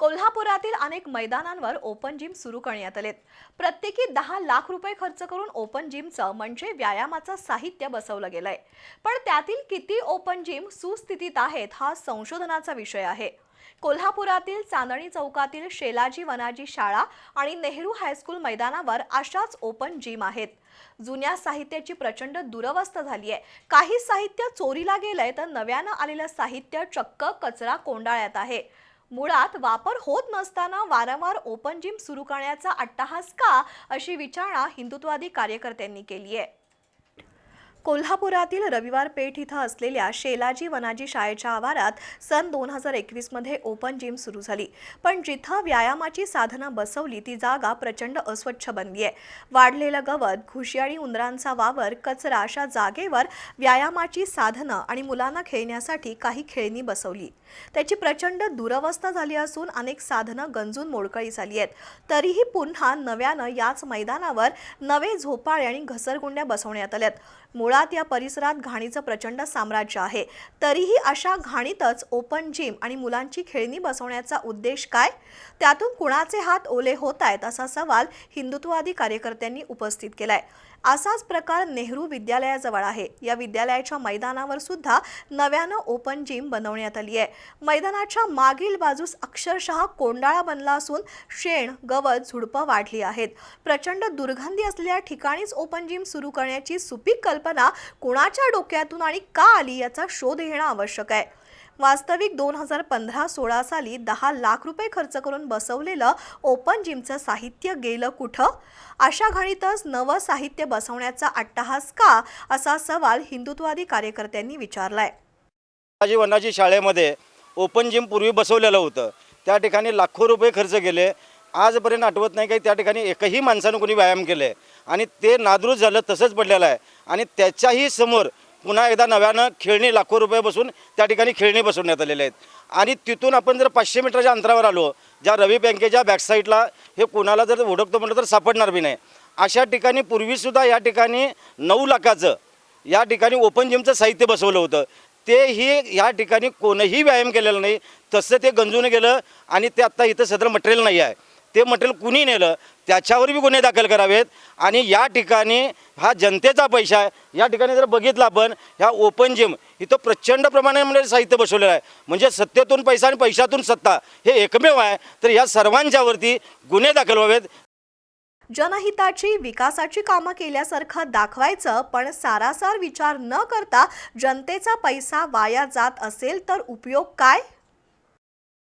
कोल्हापुरातील अनेक मैदानांवर ओपन जिम सुरू करण्यात आलेत. प्रत्येकी दहा लाख रुपये खर्च करून ओपन जिमचं म्हणजे व्यायामाचं साहित्य बसवलं गेलंय. पण त्यातील किती ओपन जिम सुस्थितीत आहेत हा संशोधनाचा विषय आहे. कोल्हापुरातील चांदणी चौकातील शेलाजी वनाजी शाळा आणि नेहरू हायस्कूल मैदानावर अशाच ओपन जिम आहेत. जुन्या साहित्याची प्रचंड दुरवस्था झाली आहे काही साहित्य चोरीला गेलंय तर नव्यानं आलेलं साहित्य चक्क कचरा कोंडाळ्यात आहे. मुळात वापर होत नसताना वारंवार ओपन जिम सुरू करण्याचा अट्टहास का अशी विचारणा हिंदुत्ववादी कार्यकर्त्यांनी केली आहे कोल्हापुरातील रविवार पेठ इथं असलेल्या शेलाजी वनाजी शाळेच्या आवारात सन दोन हजार एकवीसमध्ये ओपन जिम सुरू झाली. पण जिथं व्यायामाची साधनं बसवली ती जागा प्रचंड अस्वच्छ बनली आहे. वाढलेलं गवत घुशियाळी उंदरांचा वावर कचरा अशा जागेवर व्यायामाची साधनं आणि मुलांना खेळण्यासाठी काही खेळणी बसवली. त्याची प्रचंड दुरवस्था झाली असून अनेक साधनं गंजून मोडकळी झाली आहेत. तरीही पुन्हा नव्यानं याच मैदानावर नवे झोपाळे आणि घसरगुंड्या बसवण्यात आल्यात. मुळात या परिसरात घाणीचं प्रचंड साम्राज्य आहे. तरीही अशा घाणीतच ओपन जिम आणि मुलांची खेळणी बसवण्याचा उद्देश काय? त्यातून कुणाचे हात ओले होत आहेत असा सवाल हिंदुत्ववादी कार्यकर्त्यांनी उपस्थित केलाय. असाच प्रकार नेहरू विद्यालयाजवळ आहे. या विद्यालयाच्या मैदानावर सुद्धा नव्यानं ओपन जिम बनवण्यात आली आहे. मैदानाच्या मागील बाजूस अक्षरशः कोंडाळा बनला असून शेण गवत झुडपं वाढली आहेत. प्रचंड दुर्गंधी असलेल्या ठिकाणीच ओपन जिम सुरू करण्याची सुपीक कल्पना कुणाच्या डोक्यातून आणि का आली याचा शोध घेणं आवश्यक आहे. वास्तविक दोन हजार पंधरा सोळा साली दहा लाख रुपये खर्च करून बसवलेलं ओपन जिमचं साहित्य गेलं कुठं? अशा घाणीतच नवं साहित्य बसवण्याचा अट्टहास का? असा सवाल हिंदुत्वादी कार्यकर्त्यांनी विचारलाय. शिवाजी वनाजी शाळेमध्ये ओपन जिम पूर्वी बसवलेलं होतं. त्या ठिकाणी लाखो रुपये खर्च केले. आजपर्यंत आठवत नाही काही त्या ठिकाणी एकही माणसानं कोणी व्यायाम केले. आणि ते नादरूज झालं तसंच पडलेलं आहे. आणि त्याच्याही समोर पुन्हा एकदा नव्यानं खेळणी लाखो रुपये बसून त्या ठिकाणी खेळणी बसवण्यात आलेले आहेत. आणि तिथून आपण जर पाचशे मीटरच्या अंतरावर आलो ज्या रवी बँकेच्या बॅकसाईडला हे कोणाला जर हुडकतो म्हटलं तर सापडणार बी नाही. अशा ठिकाणी पूर्वीसुद्धा या ठिकाणी नऊ लाखाचं या ठिकाणी ओपन जिमचं साहित्य बसवलं होतं. तेही या ठिकाणी कोणीही व्यायाम केलेला नाही. तसं ते गंजून गेलं आणि ते आत्ता इथं सदर मटेरियल नाही आहे. ते मटेरियल कुणी नेलं? त्याच्यावर बी गुन्हे दाखल करावेत. आणि या ठिकाणी हा जनतेचा पैसा आहे. या ठिकाणी जर बघितलं आपण ह्या ओपन जिम इथं प्रचंड प्रमाणामध्ये म्हणजे साहित्य बसवलेलं आहे. म्हणजे सत्तेतून पैसा आणि पैशातून सत्ता हे एकमेव आहे. तर या सर्वांच्यावरती गुन्हे दाखल व्हावेत. जनहिताची विकासाची कामं केल्यासारखं दाखवायचं पण सारासार विचार न करता जनतेचा पैसा वाया जात असेल तर उपयोग काय?